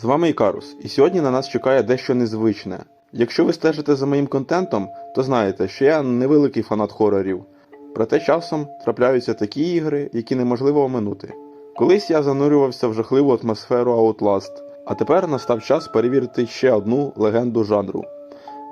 З вами Ікарус, і сьогодні на нас чекає дещо незвичне. Якщо ви стежите за моїм контентом, то знаєте, що я невеликий фанат хорорів. Проте часом трапляються такі ігри, які неможливо оминути. Колись я занурювався в жахливу атмосферу Outlast, а тепер настав час перевірити ще одну легенду жанру.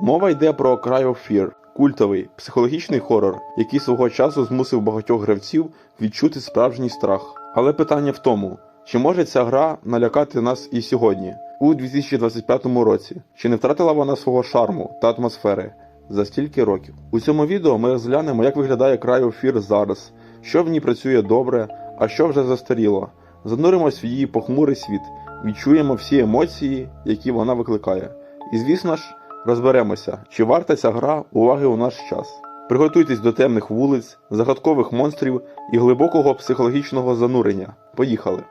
Мова йде про Cry of Fear, культовий психологічний хорор, який свого часу змусив багатьох гравців відчути справжній страх. Але питання в тому, чи може ця гра налякати нас і сьогодні, у 2025 році? Чи не втратила вона свого шарму та атмосфери за стільки років? У цьому відео ми розглянемо, як виглядає Cry of зараз, що в ній працює добре, а що вже застаріло. Зануримось в її похмурий світ, відчуємо всі емоції, які вона викликає. І звісно ж, розберемося, чи варта ця гра уваги у наш час. Приготуйтесь до темних вулиць, загадкових монстрів і глибокого психологічного занурення. Поїхали!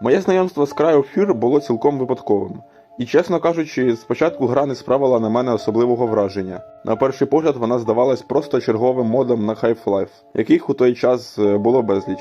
Моє знайомство з Cry of було цілком випадковим. І, чесно кажучи, спочатку гра не справила на мене особливого враження. На перший погляд вона здавалась просто черговим модом на Half-Life, яких у той час е, було безліч.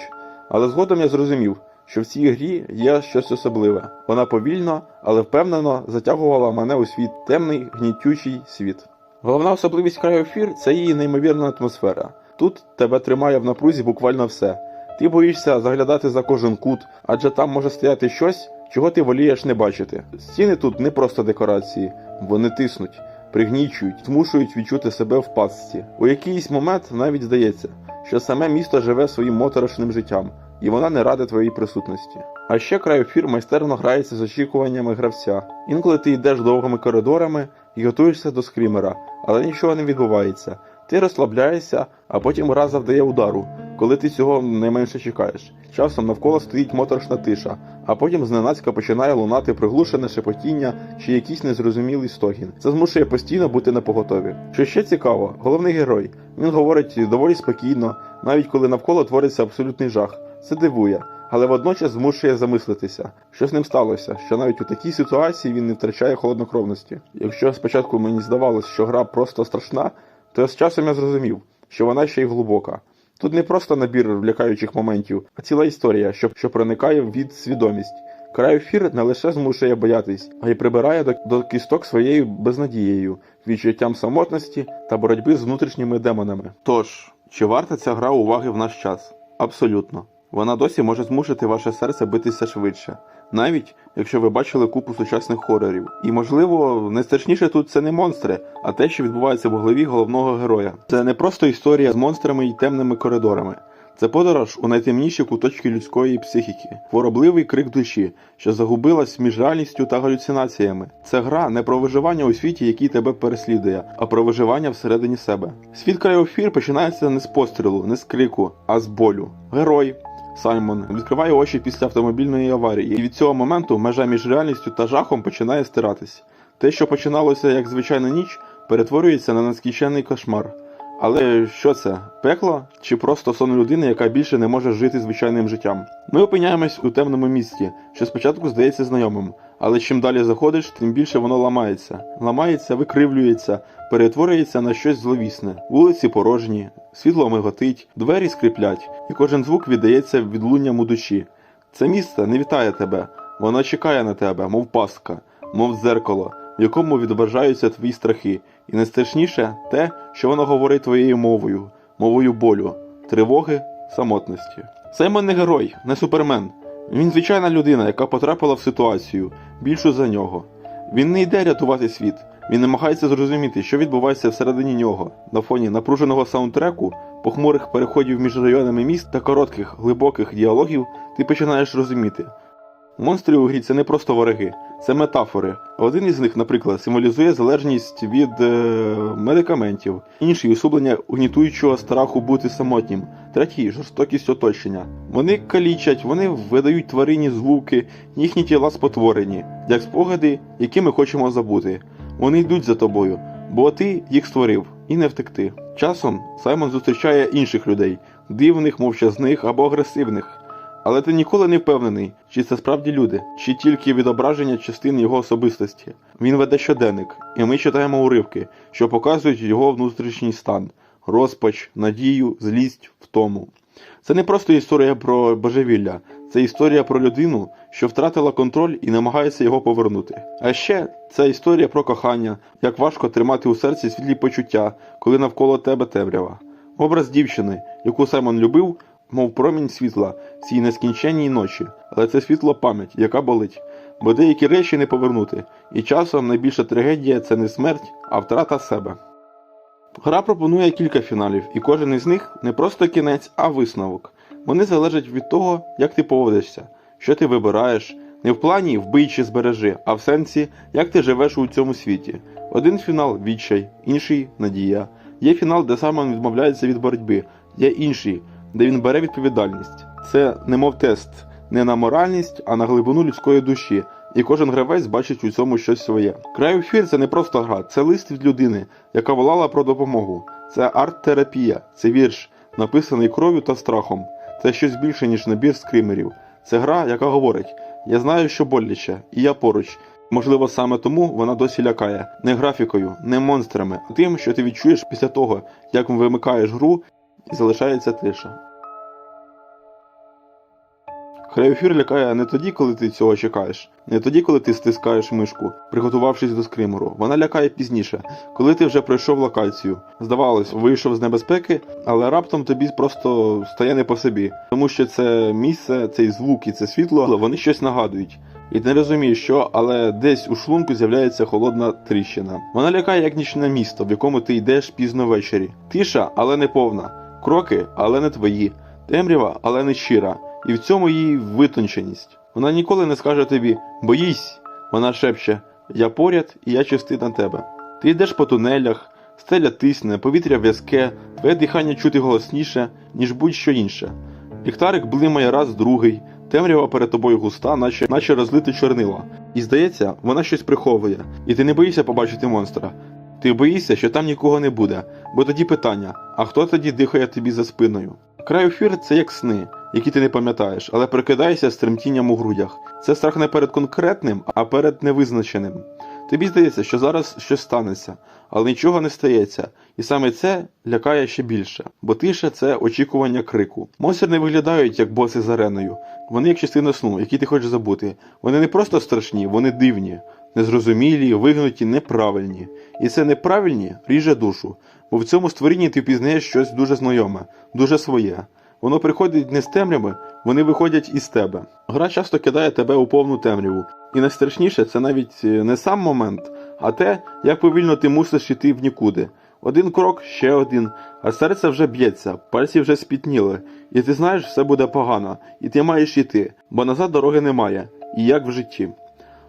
Але згодом я зрозумів, що в цій грі є щось особливе. Вона повільно, але впевнено затягувала мене у свій темний, гнітючий світ. Головна особливість Cry of Fear – це її неймовірна атмосфера. Тут тебе тримає в напрузі буквально все. Ти боїшся заглядати за кожен кут, адже там може стояти щось, чого ти волієш не бачити. Стіни тут не просто декорації, вони тиснуть, пригнічують, змушують відчути себе в пастці. У якийсь момент навіть здається, що саме місто живе своїм моторошним життям, і вона не рада твоїй присутності. А ще край ефір майстерно грається з очікуваннями гравця. Інколи ти йдеш довгими коридорами і готуєшся до скрімера, але нічого не відбувається. Ти розслабляєшся, а потім гра завдає удару, коли ти цього найменше чекаєш. Часом навколо стоїть моторошна тиша, а потім зненацька починає лунати приглушене шепотіння чи якийсь незрозумілий стогін. Це змушує постійно бути на поготові. Що ще цікаво, головний герой. Він говорить доволі спокійно, навіть коли навколо твориться абсолютний жах. Це дивує, але водночас змушує замислитися, що з ним сталося, що навіть у такій ситуації він не втрачає холоднокровності. Якщо спочатку мені здавалось, що гра просто страшна, то з часом я зрозумів, що вона ще й глибока. Тут не просто набір лякаючих моментів, а ціла історія, що, що проникає від свідомість. Крайофір не лише змушує боятись, а й прибирає до, до кісток своєю безнадією, відчуттям самотності та боротьби з внутрішніми демонами. Тож, чи варта ця гра уваги в наш час? Абсолютно. Вона досі може змусити ваше серце битися швидше, навіть якщо ви бачили купу сучасних хорорів. І можливо, найстрашніше тут це не монстри, а те, що відбувається в голові головного героя. Це не просто історія з монстрами і темними коридорами. Це подорож у найтемніші куточки людської психіки, хворобливий крик душі, що загубилась між реальністю та галюцинаціями. Це гра не про виживання у світі, який тебе переслідує, а про виживання всередині себе. Світ Крайофір починається не з пострілу, не з крику, а з болю. Герой. Саймон відкриває очі після автомобільної аварії, і від цього моменту межа між реальністю та жахом починає стиратись. Те, що починалося як звичайна ніч, перетворюється на надскічений кошмар. Але що це? Пекло чи просто сон людини, яка більше не може жити звичайним життям? Ми опиняємось у темному місті, що спочатку здається знайомим, але чим далі заходиш, тим більше воно ламається. Ламається, викривлюється, перетворюється на щось зловісне. Вулиці порожні, світло миготить, двері скриплять, і кожен звук віддається відлунням у душі. Це місце не вітає тебе, воно чекає на тебе, мов пастка, мов дзеркало, в якому відображаються твої страхи, і найстрашніше те, що воно говорить твоєю мовою, мовою болю, тривоги, самотності. Саймон не герой, не супермен. Він звичайна людина, яка потрапила в ситуацію, більшу за нього. Він не йде рятувати світ, він намагається зрозуміти, що відбувається всередині нього. На фоні напруженого саундтреку, похмурих переходів між районами міст та коротких, глибоких діалогів ти починаєш розуміти. Монстри у грі це не просто вороги, це метафори. Один із них, наприклад, символізує залежність від е, медикаментів, інший усублення угнітуючого страху бути самотнім, третій жорстокість оточення. Вони калічать, вони видають тварині звуки, їхні тіла спотворені, як спогади, які ми хочемо забути. Вони йдуть за тобою, бо ти їх створив і не втекти. Часом Саймон зустрічає інших людей, дивних, мовчазних або агресивних. Але ти ніколи не впевнений, чи це справді люди, чи тільки відображення частин його особистості. Він веде щоденник, і ми читаємо уривки, що показують його внутрішній стан, розпач, надію, злість, втому. Це не просто історія про божевілля, Це історія про людину, що втратила контроль і намагається його повернути. А ще це історія про кохання, як важко тримати у серці світлі почуття, коли навколо тебе темрява. Образ дівчини, яку Саймон любив, мов промінь світла в цій нескінченній ночі, але це світло пам'ять, яка болить. Бо деякі речі не повернути, і часом найбільша трагедія це не смерть, а втрата себе. Гра пропонує кілька фіналів, і кожен із них не просто кінець, а висновок. Вони залежать від того, як ти поводишся, що ти вибираєш, не в плані вбий чи збережи, а в сенсі, як ти живеш у цьому світі. Один фінал відчай, інший надія. Є фінал, де Самон відмовляється від боротьби, є інший, де він бере відповідальність. Це немов тест не на моральність, а на глибину людської душі, і кожен гравець бачить у цьому щось своє. Крайофір це не просто гра, це лист від людини, яка волала про допомогу. Це арт-терапія, це вірш, написаний кров'ю та страхом. Це щось більше, ніж набір скримерів. Це гра, яка говорить: я знаю, що боляче, і я поруч. Можливо, саме тому вона досі лякає не графікою, не монстрами, а тим, що ти відчуєш після того, як вимикаєш гру і залишається тиша. Крайофір лякає не тоді, коли ти цього чекаєш, не тоді, коли ти стискаєш мишку, приготувавшись до скримеру. Вона лякає пізніше, коли ти вже пройшов локацію. Здавалось, вийшов з небезпеки, але раптом тобі просто стає не по собі, тому що це місце, цей звук і це світло, вони щось нагадують. І ти не розумієш, що, але десь у шлунку з'являється холодна тріщина. Вона лякає як нічне місто, в якому ти йдеш пізно ввечері. Тиша, але не повна. Кроки, але не твої. Темрява, але не щира. І в цьому її витонченість. Вона ніколи не скаже тобі боїсь. Вона шепче Я поряд і я частина тебе. Ти йдеш по тунелях, стеля тисне, повітря в'язке, твоє дихання чути голосніше, ніж будь-що інше. Ліхтарик блимає раз другий, темрява перед тобою густа, наче, наче розлите чорнила. І здається, вона щось приховує, і ти не боїшся побачити монстра. Ти боїшся, що там нікого не буде, бо тоді питання: а хто тоді дихає тобі за спиною? Крайофір це як сни, які ти не пам'ятаєш, але прикидаєшся з тремтінням у грудях. Це страх не перед конкретним, а перед невизначеним. Тобі здається, що зараз щось станеться, але нічого не стається, і саме це лякає ще більше, бо тиша це очікування крику. Монстри не виглядають як боси з ареною, вони як частина сну, який ти хочеш забути. Вони не просто страшні, вони дивні, незрозумілі, вигнуті, неправильні. І це неправильні ріже душу, бо в цьому створінні ти пізнаєш щось дуже знайоме, дуже своє. Воно приходить не з темряви, вони виходять із тебе. Гра часто кидає тебе у повну темряву. І найстрашніше це навіть е, не сам момент, а те, як повільно ти мусиш йти в нікуди. Один крок, ще один, а серце вже б'ється, пальці вже спітніли, і ти знаєш, все буде погано, і ти маєш йти, бо назад дороги немає, і як в житті.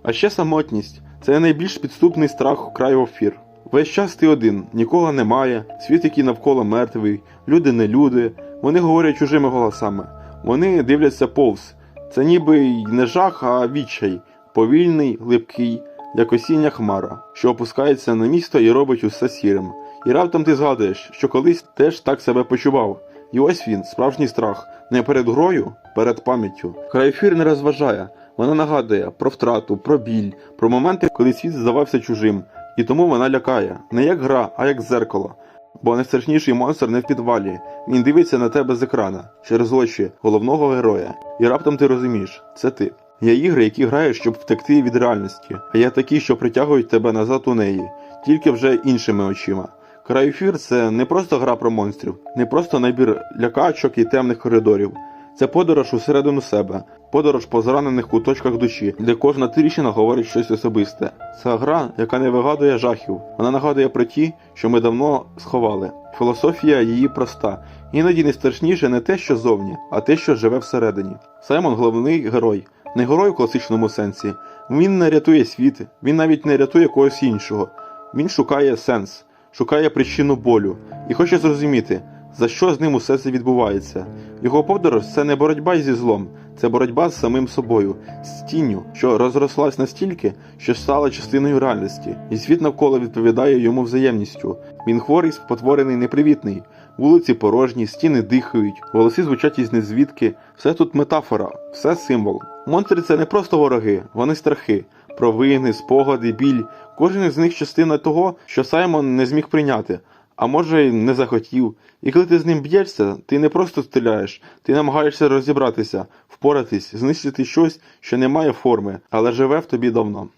А ще самотність це найбільш підступний страх краю офір. Весь час ти один, нікого немає, світ, який навколо мертвий, люди не люди, вони говорять чужими голосами, вони дивляться повз. Це ніби й не жах, а відчай, повільний, липкий, як осіння хмара, що опускається на місто і робить усе сірим. І раптом ти згадуєш, що колись теж так себе почував. І ось він, справжній страх, не перед грою, перед пам'яттю. Крайфір не розважає, вона нагадує про втрату, про біль, про моменти, коли світ здавався чужим, і тому вона лякає не як гра, а як зеркало. Бо найстрашніший монстр не в підвалі. Він дивиться на тебе з екрана через очі головного героя. І раптом ти розумієш, це ти. Є ігри, які граєш, щоб втекти від реальності, а є такі, що притягують тебе назад у неї, тільки вже іншими очима. Крайфір це не просто гра про монстрів, не просто набір лякачок і темних коридорів. Це подорож усередину себе, подорож по зранених куточках душі, де кожна тріщина говорить щось особисте. Це гра, яка не вигадує жахів. Вона нагадує про ті, що ми давно сховали. Філософія її проста. Іноді не страшніше не те, що зовні, а те, що живе всередині. Саймон головний герой, не герой у класичному сенсі. Він не рятує світ, він навіть не рятує когось іншого. Він шукає сенс, шукає причину болю і хоче зрозуміти, за що з ним усе це відбувається. Його подорож це не боротьба зі злом, це боротьба з самим собою, з тінню, що розрослась настільки, що стала частиною реальності, і світ навколо відповідає йому взаємністю. Він хворий, спотворений, непривітний. Вулиці порожні, стіни дихають, голоси звучать із незвідки. Все тут метафора, все символ. Монстри це не просто вороги, вони страхи, провини, спогади, біль. Кожен із них частина того, що Саймон не зміг прийняти, а може й не захотів. І коли ти з ним б'єшся, ти не просто стріляєш, ти намагаєшся розібратися, впоратись, знищити щось, що не має форми, але живе в тобі давно.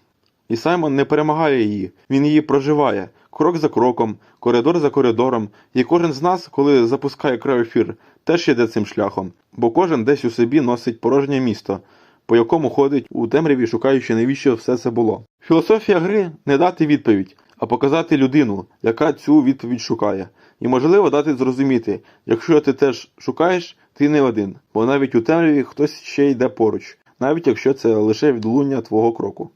І Саймон не перемагає її, він її проживає, крок за кроком, коридор за коридором, і кожен з нас, коли запускає креоефір, теж йде цим шляхом, бо кожен десь у собі носить порожнє місто, по якому ходить у темряві, шукаючи, навіщо все це було. Філософія гри не дати відповідь, а показати людину, яка цю відповідь шукає. І можливо дати зрозуміти, якщо ти теж шукаєш, ти не один, бо навіть у темряві хтось ще йде поруч, навіть якщо це лише відлуння твого кроку.